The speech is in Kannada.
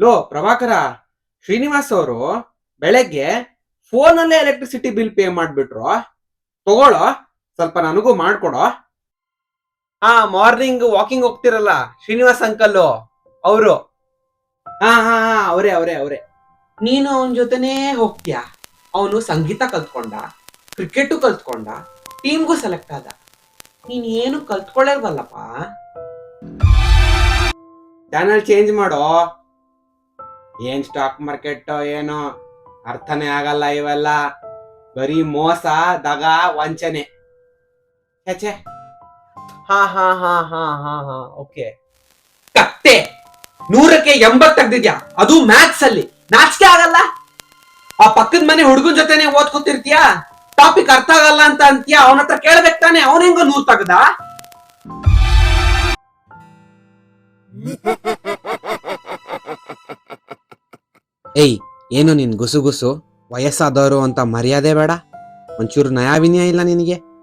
ಲೋ ಪ್ರಭಾಕರ ಶ್ರೀನಿವಾಸ್ ಅವರು ಬೆಳಗ್ಗೆ ಫೋನಲ್ಲೇ ಎಲೆಕ್ಟ್ರಿಸಿಟಿ ಬಿಲ್ ಪೇ ಮಾಡ್ಬಿಟ್ರು. ತಗೊಳ್ಳೋ ಸ್ವಲ್ಪ ನನಗೂ ಮಾಡ್ಕೊಡೋ. ಹಾ ಮಾರ್ನಿಂಗ್ ವಾಕಿಂಗ್ ಹೋಗ್ತಿರಲ್ಲ ಶ್ರೀನಿವಾಸ್ ಅಂಕಲ್ ಅವರು. ಹಾ ಹಾ ಹಾ ಅವರೇ ಅವರೇ ಅವರೇ. ನೀನು ಅವನ ಜೊತೆನೇ ಹೋಗ್ತೀಯ? ಅವನು ಸಂಗೀತ ಕಲ್ತ್ಕೊಂಡ ಕ್ರಿಕೆಟ್ ಕಲ್ತ್ಕೊಂಡ ಟೀಮ್ಗೂ ಸೆಲೆಕ್ಟ್ ಆದ. ನೀನ್ ಏನು ಕಲ್ತ್ಕೊಳ್ಳಲ್ವಲ್ಲಪ್ಪ ಚಾನಲ್ ಚೇಂಜ್ ಮಾಡೋ. ಏನ್ ಸ್ಟಾಕ್ ಮಾರ್ಕೆಟ್ ಏನೋ ಅರ್ಥನೇ ಆಗಲ್ಲ ಇವೆಲ್ಲ? ಬರೀ ಮೋಸ ದಗ ವಂಚನೆ. ಛೆ ಹಾ ಹಾ ಹಾ ಹಾ ಹಾ ಹಾ ಓಕೆ. ಕತ್ತೆ! ನೂರಕ್ಕೆ ಎಂಬತ್ ತೆಗ್ದಿದ್ಯಾ? ಅದು ಮ್ಯಾಥ್ಸ್ ಅಲ್ಲಿ. ನಾಚಿಕೆ ಆಗಲ್ಲ? ಆ ಪಕ್ಕದ ಮನೆ ಹುಡುಗನ್ ಜೊತೆನೆ ಓದ್ಕೊತಿರ್ತೀಯಾ? ಟಾಪಿಕ್ ಅರ್ಥ ಆಗಲ್ಲ ಅಂತ ಅಂತೀಯ? ಅವನ ಹತ್ರ ಕೇಳ್ಬೇಕು ತಾನೆ? ಅವನ ಹೆಂಗ ನೂರ್ ತೆಗ್ದ? ಏಯ್ ಏನು ನಿನ್ ಗುಸುಗುಸು ಗುಸು? ವಯಸ್ಸಾದವರು ಅಂತ ಮರ್ಯಾದೆ ಬೇಡ? ಒಂಚೂರು ನಯಾಭಿನಯ ಇಲ್ಲ ನಿನಗೆ?